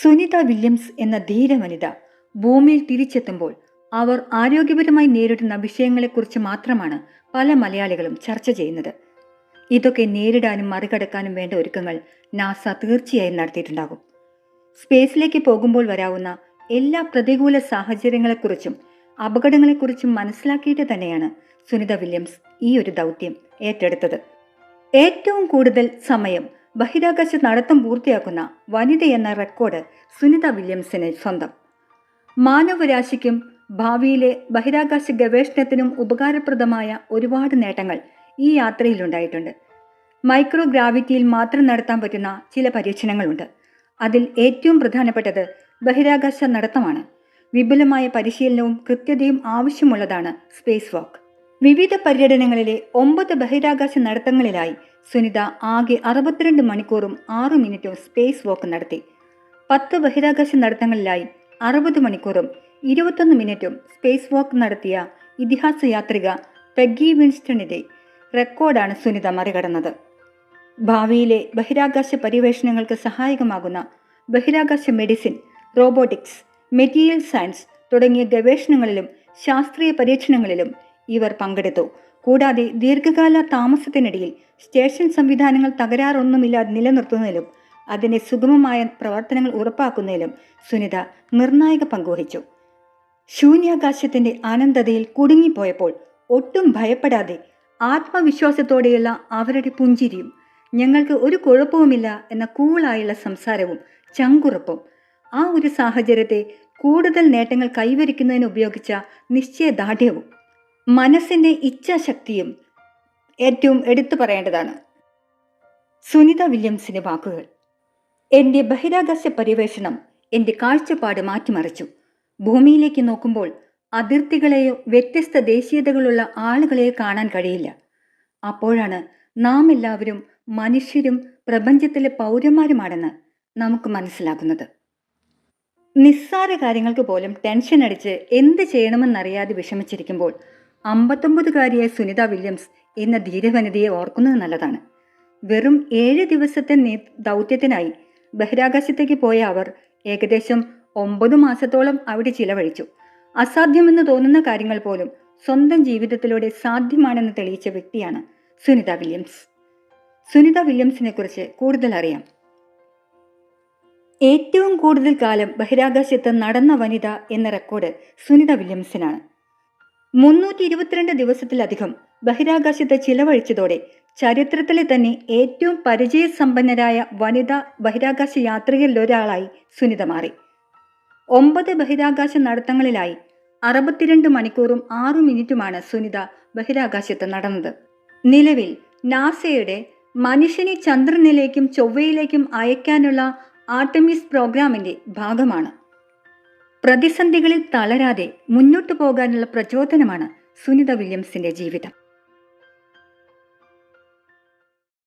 Sunitha Williams എന്ന ധീരവനിത ഭൂമിയിൽ തിരിച്ചെത്തുമ്പോൾ അവർ ആരോഗ്യപരമായി നേരിടുന്ന വിഷയങ്ങളെക്കുറിച്ച് മാത്രമാണ് പല മലയാളികളും ചർച്ച ചെയ്യുന്നത്. ഇതൊക്കെ നേരിടാനും മറികടക്കാനും വേണ്ട ഒരുക്കങ്ങൾ നാസ തീർച്ചയായും നടത്തിയിട്ടുണ്ടാകും. സ്പേസിലേക്ക് പോകുമ്പോൾ വരാവുന്ന എല്ലാ പ്രതികൂല സാഹചര്യങ്ങളെക്കുറിച്ചും അപകടങ്ങളെക്കുറിച്ചും മനസ്സിലാക്കിയിട്ട് തന്നെയാണ് സുനിത വില്യംസ് ഈ ഒരു ദൗത്യം ഏറ്റെടുത്തത്. ഏറ്റവും കൂടുതൽ സമയം ബഹിരാകാശ നടത്തം പൂർത്തിയാക്കുന്ന വനിതയെന്ന റെക്കോർഡ് സുനിത വില്യംസിന് സ്വന്തം. മാനവരാശിക്കും ഭാവിയിലെ ബഹിരാകാശ ഗവേഷണത്തിനും ഉപകാരപ്രദമായ ഒരുപാട് നേട്ടങ്ങൾ ഈ യാത്രയിലുണ്ടായിട്ടുണ്ട് മൈക്രോ ഗ്രാവിറ്റിയിൽ മാത്രം നടത്താൻ പറ്റുന്ന ചില പരീക്ഷണങ്ങളുണ്ട്. അതിൽ ഏറ്റവും പ്രധാനപ്പെട്ടത് ബഹിരാകാശ നടത്തമാണ്. വിപുലമായ പരിശീലനവും കൃത്യതയും ആവശ്യമുള്ളതാണ് സ്പേസ് വാക്ക്. വിവിധ പര്യടനങ്ങളിലെ ഒമ്പത് ബഹിരാകാശ നടത്തങ്ങളിലായി സുനിത ആകെ അറുപത്തിരണ്ട് മണിക്കൂറും ആറു മിനിറ്റും സ്പേസ് വാക്ക് നടത്തി. പത്ത് ബഹിരാകാശ നടത്തങ്ങളിലായി അറുപത് മണിക്കൂറും ഇരുപത്തൊന്ന് മിനിറ്റും സ്പേസ് വാക്ക് നടത്തിയ ഇതിഹാസ യാത്രിക പെഗ്ഗി വിൻസ്റ്റണിന്റെ റെക്കോർഡാണ് സുനിത മറികടന്നത്. ഭാവിയിലെ ബഹിരാകാശ പര്യവേഷണങ്ങൾക്ക് സഹായകമാകുന്ന ബഹിരാകാശ മെഡിസിൻ റോബോട്ടിക്സ് മെറ്റീരിയൽ സയൻസ് തുടങ്ങിയ ഗവേഷണങ്ങളിലും ശാസ്ത്രീയ പരീക്ഷണങ്ങളിലും ഇവർ പങ്കെടുത്തു. കൂടാതെ ദീർഘകാല താമസത്തിനിടയിൽ സ്റ്റേഷൻ സംവിധാനങ്ങൾ തകരാറൊന്നുമില്ലാതെ നിലനിർത്തുന്നതിലും അതിന്റെ സുഗമമായ പ്രവർത്തനങ്ങൾ ഉറപ്പാക്കുന്നതിലും സുനിത നിർണായക പങ്കുവഹിച്ചു. ശൂന്യാകാശത്തിന്റെ ആനന്ദതയിൽ കുടുങ്ങിപ്പോയപ്പോൾ ഒട്ടും ഭയപ്പെടാതെ ആത്മവിശ്വാസത്തോടെയുള്ള അവരുടെ പുഞ്ചിരിയും ഞങ്ങൾക്ക് ഒരു കുഴപ്പവുമില്ല എന്ന കൂളായുള്ള സംസാരവും ചങ്കുറപ്പും ആ ഒരു സാഹചര്യത്തെ കൂടുതൽ നേട്ടങ്ങൾ കൈവരിക്കുന്നതിന് ഉപയോഗിച്ച നിശ്ചയദാർഢ്യവും. മനസ്സിന്റെ ഇച്ഛാശക്തിയും ഏറ്റവും എടുത്തു പറയേണ്ടതാണ്. സുനിത വില്യംസിന്റെ വാക്കുകൾ. എന്റെ ബഹിരാകാശ പര്യവേഷണം എന്റെ കാഴ്ചപ്പാട് മാറ്റിമറിച്ചു. ഭൂമിയിലേക്ക് നോക്കുമ്പോൾ അതിർത്തികളെയോ വ്യത്യസ്ത ദേശീയതകളുള്ള ആളുകളെയോ കാണാൻ കഴിയില്ല. അപ്പോഴാണ് നാം എല്ലാവരും മനുഷ്യരും പ്രപഞ്ചത്തിലെ പൗരന്മാരുമാണെന്ന് നമുക്ക് മനസ്സിലാകുന്നത്. നിസ്സാര കാര്യങ്ങൾക്ക് പോലും ടെൻഷൻ അടിച്ച് എന്ത് ചെയ്യണമെന്നറിയാതെ വിഷമിച്ചിരിക്കുമ്പോൾ അമ്പത്തൊമ്പതുകാരിയായ സുനിത വില്യംസ് എന്ന ധീരവനിതയെ ഓർക്കുന്നത് നല്ലതാണ്. വെറും ഏഴ് ദിവസത്തെ ദൗത്യത്തിനായി ബഹിരാകാശത്തേക്ക് പോയ അവർ ഏകദേശം ഒമ്പത് മാസത്തോളം അവിടെ ചിലവഴിച്ചു. അസാധ്യമെന്ന് തോന്നുന്ന കാര്യങ്ങൾ പോലും സ്വന്തം ജീവിതത്തിലൂടെ സാധ്യമാണെന്ന് തെളിയിച്ച വ്യക്തിയാണ് സുനിത വില്യംസ്. സുനിത വില്യംസിനെ കുറിച്ച് കൂടുതൽ അറിയാം. ഏറ്റവും കൂടുതൽ കാലം ബഹിരാകാശത്ത് നടന്ന വനിത എന്ന റെക്കോർഡ് സുനിത വില്യംസിനാണ്. മുന്നൂറ്റി ഇരുപത്തിരണ്ട് ദിവസത്തിലധികം ബഹിരാകാശത്ത് ചിലവഴിച്ചതോടെ ചരിത്രത്തിലെ തന്നെ ഏറ്റവും പരിചയസമ്പന്നരായ വനിതാ ബഹിരാകാശ യാത്രികരിലൊരാളായി സുനിത മാറി ഒമ്പത് ബഹിരാകാശ നടത്തങ്ങളിലായി അറുപത്തിരണ്ട് മണിക്കൂറും ആറു മിനിറ്റുമാണ് സുനിത ബഹിരാകാശത്ത് നടന്നത്. നിലവിൽ നാസയുടെ മനുഷ്യനെ ചന്ദ്രനിലേക്കും ചൊവ്വയിലേക്കും അയക്കാനുള്ള ആർട്ടമിസ് പ്രോഗ്രാമിന്റെ ഭാഗമാണ്. പ്രതിസന്ധികളിൽ തളരാതെ മുന്നോട്ടു പോകാനുള്ള പ്രചോദനമാണ് സുനിത വില്യംസിന്റെ ജീവിതം.